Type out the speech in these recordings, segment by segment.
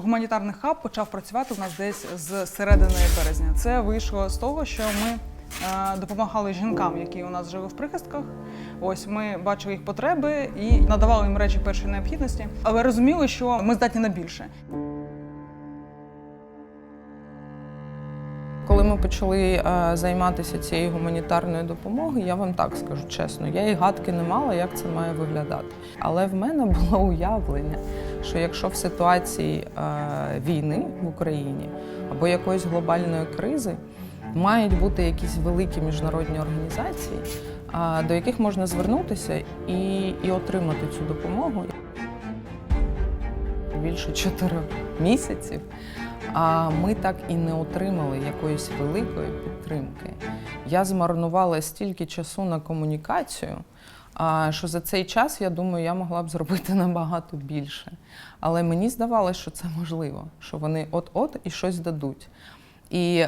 гуманітарний хаб почав працювати у нас десь з середини березня. Це вийшло з того, що ми е, допомагали жінкам, які у нас жили в прихистках. Ось ми бачили їх потреби і надавали їм речі першої необхідності, але розуміли, що ми здатні на більше. Коли ми почали е, займатися цією гуманітарною допомогою, я вам так скажу чесно, я і гадки не мала, як це має виглядати. Але в мене було уявлення, що якщо в ситуації е, війни в Україні або якоїсь глобальної кризи мають бути якісь великі міжнародні організації, е, до яких можна звернутися і, і отримати цю допомогу. Більше чотирьох місяців. А ми так і не отримали якоїсь великої підтримки. Я змарнувала стільки часу на комунікацію, що за цей час, я думаю, я могла б зробити набагато більше. Але мені здавалося, що це можливо, що вони от-от і щось дадуть. І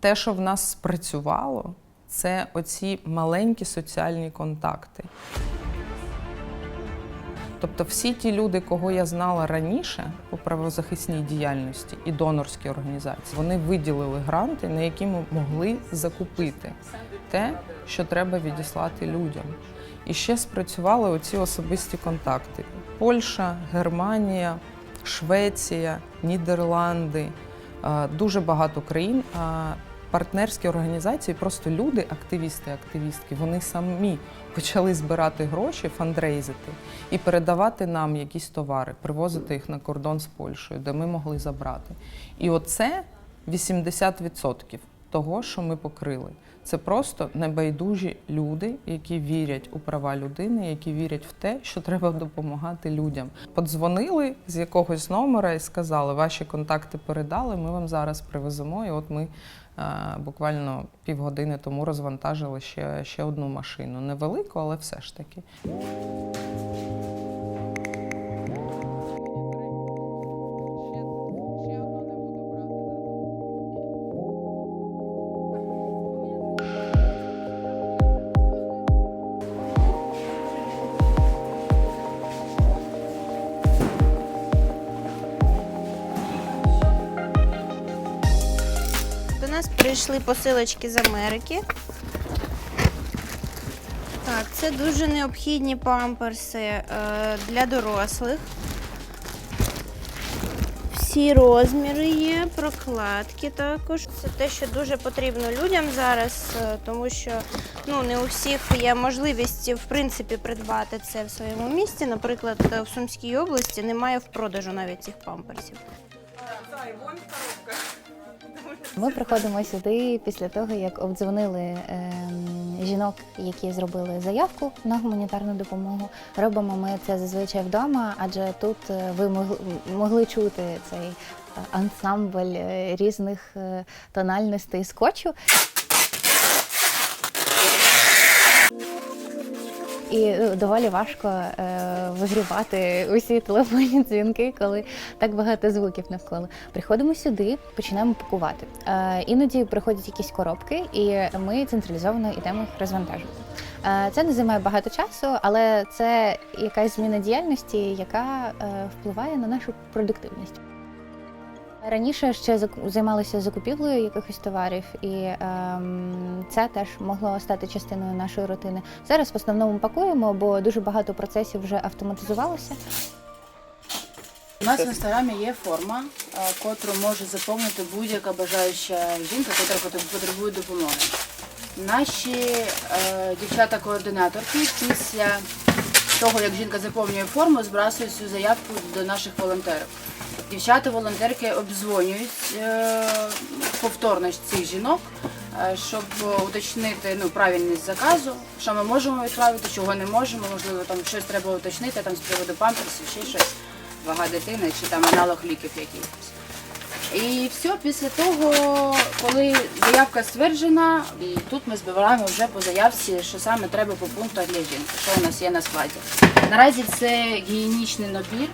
те, що в нас спрацювало, це оці маленькі соціальні контакти. Тобто всі ті люди, кого я знала раніше по правозахисній діяльності і донорській організації, вони виділили гранти, на які ми могли закупити те, що треба відіслати людям. І ще спрацювали оці особисті контакти: Польща, Германія, Швеція, Нідерланди, е, дуже багато країн. Партнерські організації, просто люди, активісти, активістки, вони самі почали збирати гроші, фандрейзити і передавати нам якісь товари, привозити їх на кордон з Польщею, де ми могли забрати. І оце 80% того, що ми покрили. Це просто небайдужі люди, які вірять у права людини, які вірять в те, що треба допомагати людям. Подзвонили з якогось номера і сказали, ваші контакти передали, ми вам зараз привеземо. І от ми буквально півгодини тому розвантажили ще, ще одну машину. Невелику, але все ж таки. Нас прийшли посилочки з Америки. Так, це дуже необхідні памперси е, для дорослих. Всі розміри є, прокладки також. Це те, що дуже потрібно людям зараз, е, тому що ну, не у всіх є можливість в принципі придбати це в своєму місті. Наприклад, е, в Сумській області немає в продажу навіть цих памперсів. Ми приходимо сюди після того, як обдзвонили ем, жінок, які зробили заявку на гуманітарну допомогу. Робимо ми це зазвичай вдома, адже тут е, ви могли, чути цей е, ансамбль е, різних тональностей скотчу. І е, доволі важко е, вигрівати усі телефонні дзвінки, коли так багато звуків навколо. Приходимо сюди, починаємо пакувати. Е, іноді приходять якісь коробки, і ми централізовано йдемо їх розвантажувати. Е, це не займає багато часу, але це якась зміна діяльності, яка е, впливає на нашу продуктивність. Раніше ще займалися закупівлею якихось товарів, і ем, це теж могло стати частиною нашої рутини. Зараз в основному пакуємо, бо дуже багато процесів вже автоматизувалося. У нас в інстаграмі є форма, е, котру може заповнити будь-яка бажаюча жінка, яка потребує допомоги. Наші е, дівчата-координаторки після того, як жінка заповнює форму, збрасують цю заявку до наших волонтерів. Дівчата-волонтерки обдзвонюють е, повторно цих жінок, е, щоб уточнити ну, правильність заказу, що ми можемо відправити, чого не можемо, можливо, там щось треба уточнити, там з приводу памперсів, ще щось, вага дитини чи там аналог ліків якихось. І все, після того, коли заявка стверджена, і тут ми збираємо вже по заявці, що саме треба по пунктах для жінки, що у нас є на складі. Наразі це гігієнічний набір,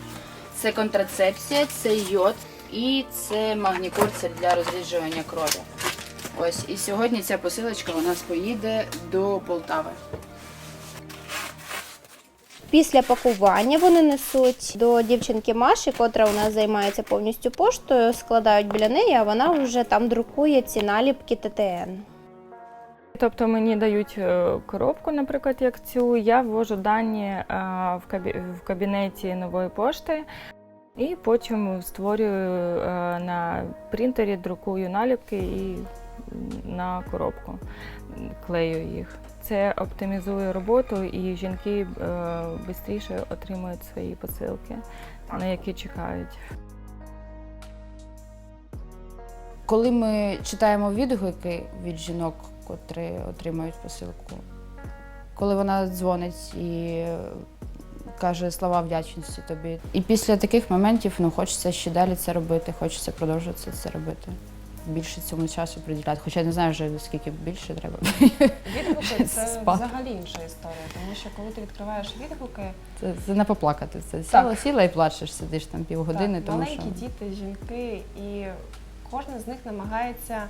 це контрацепція, це йод і це магнікурцель для розріджування крові. Ось і сьогодні ця посилочка у нас поїде до Полтави. Після пакування вони несуть до дівчинки Маші, котра у нас займається повністю поштою, складають біля неї, а вона вже там друкує ці наліпки ТТН. Тобто мені дають е, коробку, наприклад, як цю, я ввожу дані е, в кабінеті нової пошти і потім створюю е, на принтері, друкую наліпки і на коробку клею їх. Це оптимізує роботу, і жінки швидше отримують свої посилки, на які чекають. Коли ми читаємо відгуки від жінок, котрі отримують посилку, коли вона дзвонить і каже слова вдячності тобі. І після таких моментів ну, хочеться ще далі це робити, хочеться продовжувати це робити. Більше цьому часу приділяти. Хоча я не знаю вже скільки більше треба. Відгуки це Спати. взагалі інша історія, тому що коли ти відкриваєш відгуки, Це, це не поплакати. Це сіла, сіла і плачеш, сидиш там півгодини, так, тому маленькі що діти, жінки, і кожен з них намагається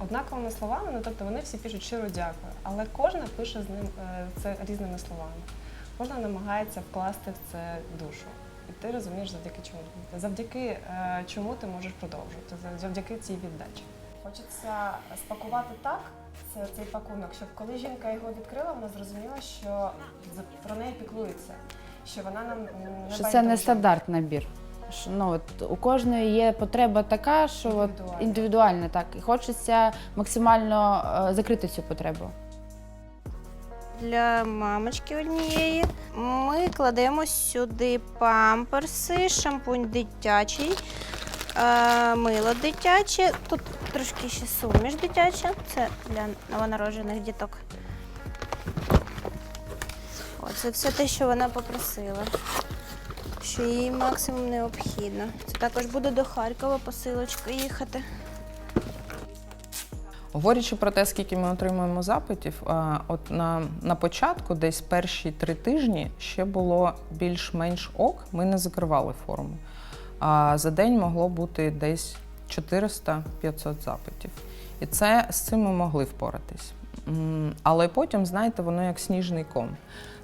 однаковими словами, ну тобто вони всі пишуть щиро дякую, але кожна пише з ним е, це різними словами. Кожна намагається вкласти в це душу. І ти розумієш, завдяки чому. Завдяки е, чому ти можеш продовжувати, завдяки цій віддачі. Хочеться спакувати так це, цей пакунок, щоб коли жінка його відкрила, вона зрозуміла, що за- про неї піклується, що вона нам не що це не байдужа. стандарт набір. Що, ну, от, у кожної є потреба така, що от, Індивідуальна. індивідуальна, так. І хочеться максимально е, закрити цю потребу. Для мамочки однієї ми кладемо сюди памперси, шампунь дитячий, е, мило дитяче. Тут трошки ще суміш дитяча. Це для новонароджених діток. О, це все те, що вона попросила. Що їй максимум необхідно. Це також буде до Харкова посилочка їхати. Говорячи про те, скільки ми отримуємо запитів, от на, на початку, десь перші три тижні, ще було більш-менш ок, ми не закривали форму. А за день могло бути десь 400-500 запитів. І це з цим ми могли впоратись. Але потім, знаєте, воно як сніжний ком.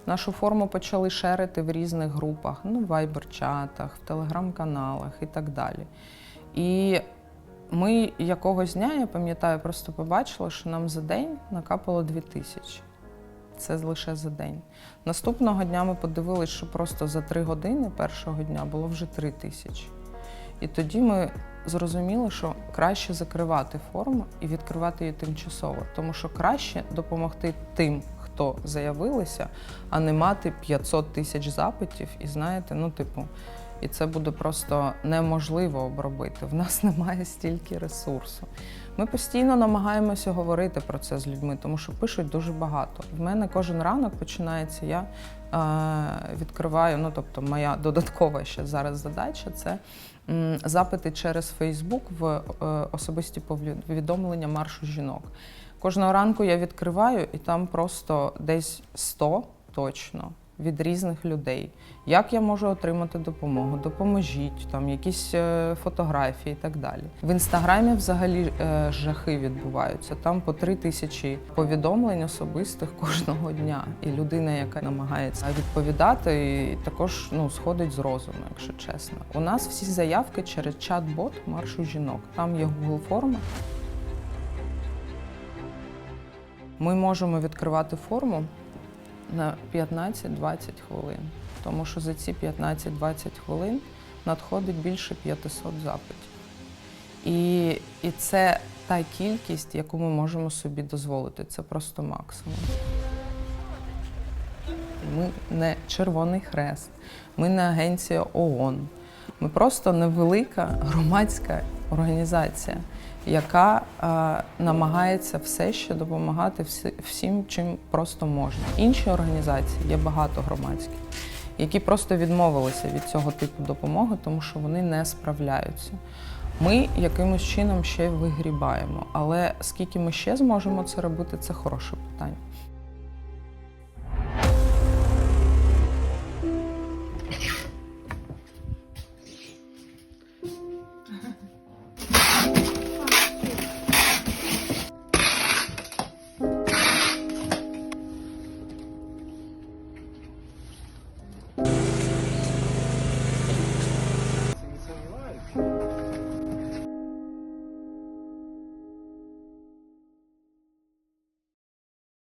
Нашу форму почали шерити в різних групах, ну, в вайбер-чатах, в телеграм-каналах і так далі. І ми якогось дня, я пам'ятаю, просто побачила, що нам за день накапало 2 тисячі. Це лише за день. Наступного дня ми подивилися, що просто за три години першого дня було вже 3 тисячі. І тоді ми зрозуміли, що краще закривати форму і відкривати її тимчасово, тому що краще допомогти тим, хто заявилися, а не мати 500 тисяч запитів і знаєте, ну, типу, і це буде просто неможливо обробити. В нас немає стільки ресурсу. Ми постійно намагаємося говорити про це з людьми, тому що пишуть дуже багато. В мене кожен ранок починається. Я е, відкриваю, ну тобто, моя додаткова ще зараз задача це м, запити через Фейсбук в е, особисті повідомлення маршу жінок. Кожного ранку я відкриваю, і там просто десь 100 точно від різних людей. Як я можу отримати допомогу? Допоможіть, там якісь е, фотографії і так далі. В інстаграмі взагалі е, жахи відбуваються. Там по три тисячі повідомлень особистих кожного дня. І людина, яка намагається відповідати, і також ну, сходить з розуму, якщо чесно. У нас всі заявки через чат-бот маршу жінок. Там є Google форма. Ми можемо відкривати форму на 15-20 хвилин, тому що за ці 15-20 хвилин надходить більше 500 запитів. І, і це та кількість, яку ми можемо собі дозволити. Це просто максимум. Ми не Червоний Хрест, ми не агенція ООН. Ми просто невелика громадська організація, яка е, намагається все ще допомагати всі, всім, чим просто можна. Інші організації є багато громадських, які просто відмовилися від цього типу допомоги, тому що вони не справляються. Ми якимось чином ще вигрібаємо, але скільки ми ще зможемо це робити, це хороше питання.